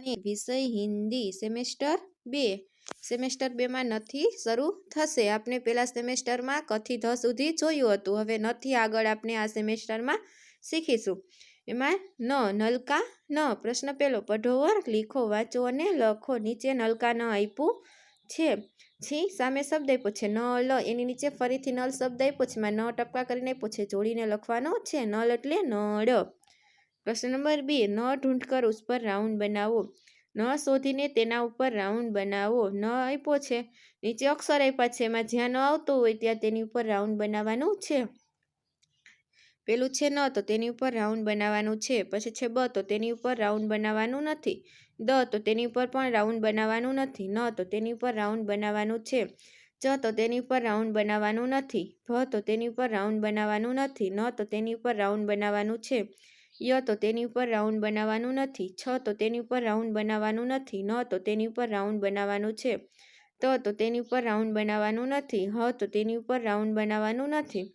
ભણીએ વિષય હિન્દી સેમેસ્ટર બે. સેમેસ્ટર બેમાં નથી, શરૂ થશે. આપણે પહેલા સેમેસ્ટરમાં કથી ધ સુધી જોયું હતું. હવે નથી, આગળ આપણે આ સેમેસ્ટરમાં શીખીશું. એમાં ન, નલકા ન. પ્રશ્ન પહેલો પઢોવર લીખો, વાંચો અને લખો. નીચે નલકા ન આપ્યું છે. છી, સામે શબ્દ આપ્યો છે. ન લ એની નીચે ફરીથી નલ શબ્દ આપ્યો છે. એમાં ન ટપકા કરીને આપ્યો છે જોડીને લખવાનો છે. નળ એટલે નળ. પ્રશ્ન નંબર બે, ન ઢૂંઢ કર ઉસ પર રાઉન્ડ બનાવો. ન શોધીને તેના ઉપર રાઉન્ડ બનાવો. ન આપ્યો છે. નીચે અક્ષર આપ્યા છે. એમાં જ્યાં ન આવતો હોય ત્યાં તેની ઉપર રાઉન્ડ બનાવવાનું છે. પેલું છે ન, તો તેની ઉપર રાઉન્ડ બનાવવાનું છે. પછી છે બ, તો તેની ઉપર રાઉન્ડ બનાવવાનું નથી. દ, તો તેની ઉપર પણ રાઉન્ડ બનાવવાનું નથી. ન, તો તેની ઉપર રાઉન્ડ બનાવવાનું છે. ચ તો તેની ઉપર રાઉન્ડ બનાવવાનું નથી. ભ, તો તેની ઉપર રાઉન્ડ બનાવવાનું નથી. ન, તો તેની ઉપર રાઉન્ડ બનાવવાનું છે. ય તો તેની ઉપર રાઉન્ડ બનાવવાનું નથી, છ તો તેની ઉપર રાઉન્ડ બનાવવાનું નથી, ન તો તેની ઉપર રાઉન્ડ બનાવવાનું છે, ત તો તેની ઉપર રાઉન્ડ બનાવવાનું નથી, હ તો તેની ઉપર રાઉન્ડ બનાવવાનું નથી,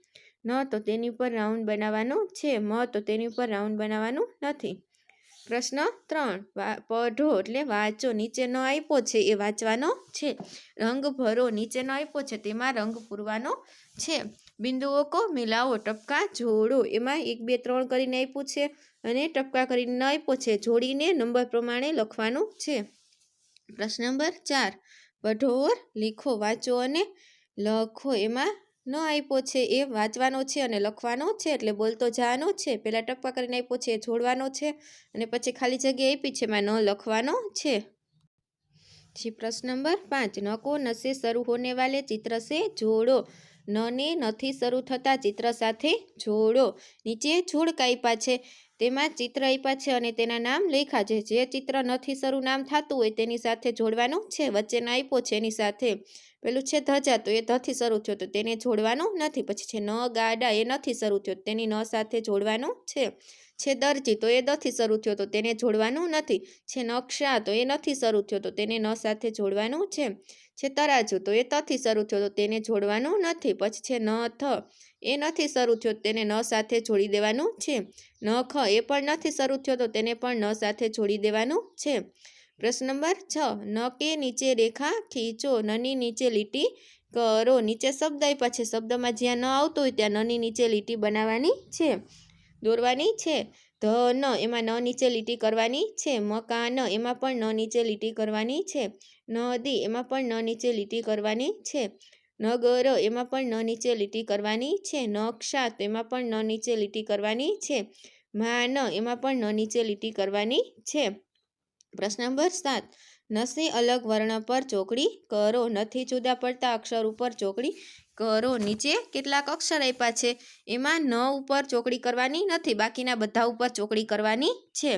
ન તો તેની ઉપર રાઉન્ડ બનાવવાનું છે, મ તો તેની ઉપર રાઉન્ડ બનાવવાનું નથી. પ્રશ્ન ત્રણ પઢો એટલે વાંચો નીચેનો આપ્યો છે એ વાંચવાનો છે, રંગ ભરો નીચેનો આપ્યો છે તેમાં રંગ પૂરવાનો છે. બિંદુઓ કો, મિલાવો, ટપકા, જોડો. એમાં એક, બે, ત્રણ કરીને આપ્યું છે અને ટપકા કરીને આપ્યો છે. જોડીને નંબર પ્રમાણે લખવાનું છે. પ્રશ્ન નંબર ચાર. વઢોર લીખો, વાંચો અને લખો. એમાં ન આપ્યો છે. એ વાંચવાનો છે અને લખવાનો છે એટલે બોલતો જવાનો છે. પહેલાં ટપકા કરીને આપ્યો છે એ જોડવાનો છે અને પછી ખાલી જગ્યા આપી છે, એમાં ન લખવાનો છે. જી પ્રશ્ન નંબર પાંચ. નકો, નસે શરૂ હોને વાલે ચિત્ર સે જોડો. નને નથી શરૂ થતા ચિત્ર સાથે જોડો. નીચે છોડ કાપ્યા છે. તેમાં ચિત્ર આપ્યા છે અને તેના નામ લખ્યા છે. જે ચિત્ર નથી શરૂ નામ થતું હોય તેની સાથે જોડવાનું છે. વચ્ચેનો આપ્યો છે એની સાથે. પેલું છે ધજા તો એ ધથી શરૂ થયો, તો તેને જોડવાનું નથી. પછી છે ન ગાડા એ નથી શરૂ થયો, તેની ન સાથે જોડવાનું છે. છે દરજી, તો એ દથી શરૂ થયો, તો તેને જોડવાનું નથી. છે નકશા તો એ નથી શરૂ થયો, તો તેને ન સાથે જોડવાનું છે. છે તરાજુ, તો એ તથી શરૂ થયો, તો તેને જોડવાનું નથી. પછી છે ન, થ, એ નથી શરૂ થયો તેને ન સાથે જોડી દેવાનું છે. ન, ખ, એ પણ નથી શરૂ થયો, તો તેને પણ ન સાથે જોડી દેવાનું છે. પ્રશ્ન નંબર છ. ન કે નીચે રેખા ખીચો. નની નીચે લીટી કરો. નીચે શબ્દ આપ્યા છે. શબ્દમાં જ્યાં ન આવતો હોય ત્યાં નની નીચે લીટી બનાવવાની છે. દોરવાની છે. ધ ન એમાં ન નીચે લીટી કરવાની છે. મકાન એમાં પણ ન નીચે લીટી કરવાની છે. નદી એમાં પણ ન નીચે લીટી કરવાની છે. નગર એમાં પણ ન નીચે લીટી કરવાની છે. નકશા એમાં પણ ન નીચે લીટી કરવાની છે. માન એમાં પણ ન નીચે લીટી કરવાની છે. પ્રશ્ન નંબર સાત. નસે અલગ વર્ણ પર ચોકડી કરો. નથી જુદા પડતા અક્ષર ઉપર ચોકડી કરો. નીચે કેટલાક અક્ષર આપ્યા છે. એમાં ન ઉપર ચોકડી કરવાની નથી. બાકીના બધા ઉપર ચોકડી કરવાની છે.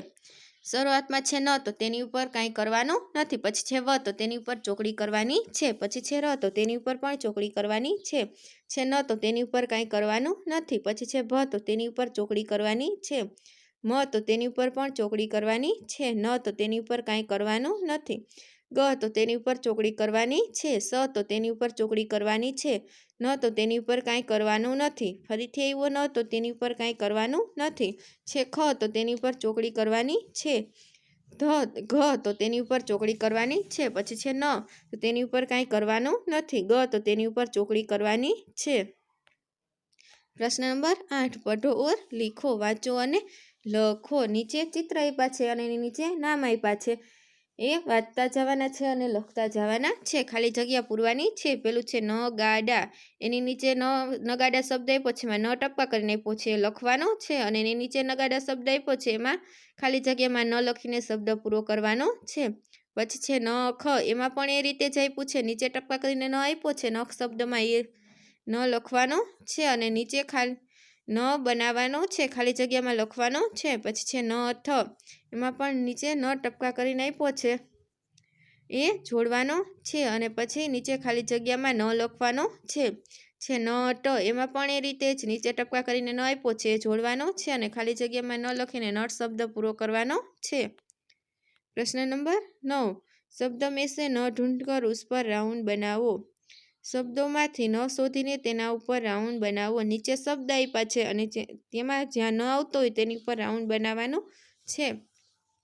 શરૂઆતમાં છે ન, તો તેની ઉપર કાંઈ કરવાનું નથી. પછી છે વ, તો તેની ઉપર ચોકડી કરવાની છે. પછી છે ર, તો તેની ઉપર પણ ચોકડી કરવાની છે. છે ન, તો તેની ઉપર કાંઈ કરવાનું નથી. પછી છે ભ, તો તેની ઉપર ચોકડી કરવાની છે. મ તો તેની ઉપર પણ ચોકડી કરવાની છે ન તો તેની ઉપર કાંઈ કરવાનું નથી ગ તો તેની ઉપર ચોકડી કરવાની છે સ તો તેની ઉપર ચોકડી કરવાની છે ન તો તેની ઉપર કાંઈ કરવાનું નથી ફરીથી આવ્યો ન તો તેની ઉપર કાંઈ કરવાનું નથી છે ખ તો તેની ઉપર ચોકડી કરવાની છે ધ ઘ તો તેની ઉપર ચોકડી કરવાની છે પછી છે ન તો તેની ઉપર કાંઈ કરવાનું નથી ગ તો તેની ઉપર ચોકડી કરવાની છે પ્રશ્ન નંબર આઠ પઢો ઓર લીખો વાંચો અને લખો, નીચે ચિત્ર આપ્યા છે અને એની નીચે નામ આપ્યા છે. એ વાંચતા જવાના છે અને લખતા જવાના છે. ખાલી જગ્યા પૂરવાની છે. પેલું છે ન ગાડા. એની નીચે ન નગાડા શબ્દ આપ્યો છે. એમાં ન ટપકા કરીને આપ્યો છે. લખવાનો છે અને એની નીચે નગાડા શબ્દ આપ્યો છે. એમાં ખાલી જગ્યામાં ન લખીને શબ્દ પૂરો કરવાનો છે. પછી છે ન, ખ. એમાં પણ એ રીતે જ આપ્યું છે. નીચે ટપકા કરીને ન આપ્યો છે. નખ શબ્દમાં એ ન લખવાનો છે અને નીચે ખાલી ન બનાવવાનો છે, ખાલી જગ્યામાં લખવાનો છે, પછી છે ન થ, એમાં પણ નીચે ન ટપકા કરીને આપ્યો છે. એ જોડવાનો છે અને પછી નીચે ખાલી જગ્યામાં ન લખવાનો છે. છે ન ટ, એમાં પણ એ રીતે જ નીચે ટપકા કરીને ન આપ્યો છે, એ જોડવાનો છે અને ખાલી જગ્યામાં ન લખીને નટ શબ્દ પૂરો કરવાનો છે. પ્રશ્ન નંબર નવ, શબ્દ મેસે ન ઢૂંઢ કર, ઉસ પર રાઉન્ડ બનાવો. શબ્દોમાંથી ન શોધીને તેના ઉપર રાઉન્ડ બનાવો. નીચે શબ્દ આપ્યા છે અને તેમાં જ્યાં ન આવતો હોય તેની ઉપર રાઉન્ડ બનાવવાનો છે.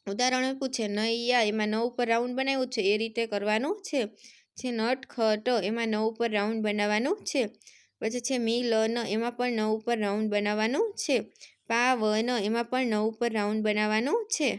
ઉદાહરણો પૂછે નૈયા એમાં નવ ઉપર રાઉન્ડ બનાવ્યું છે, એ રીતે કરવાનું છે. છે નટ ખટ એમાં નવ ઉપર રાઉન્ડ બનાવવાનું છે. પછી છે, મી, લ, ન, એમાં પણ નવ ઉપર રાઉન્ડ બનાવવાનું છે. પા વન એમાં પણ નવ ઉપર રાઉન્ડ બનાવવાનું છે.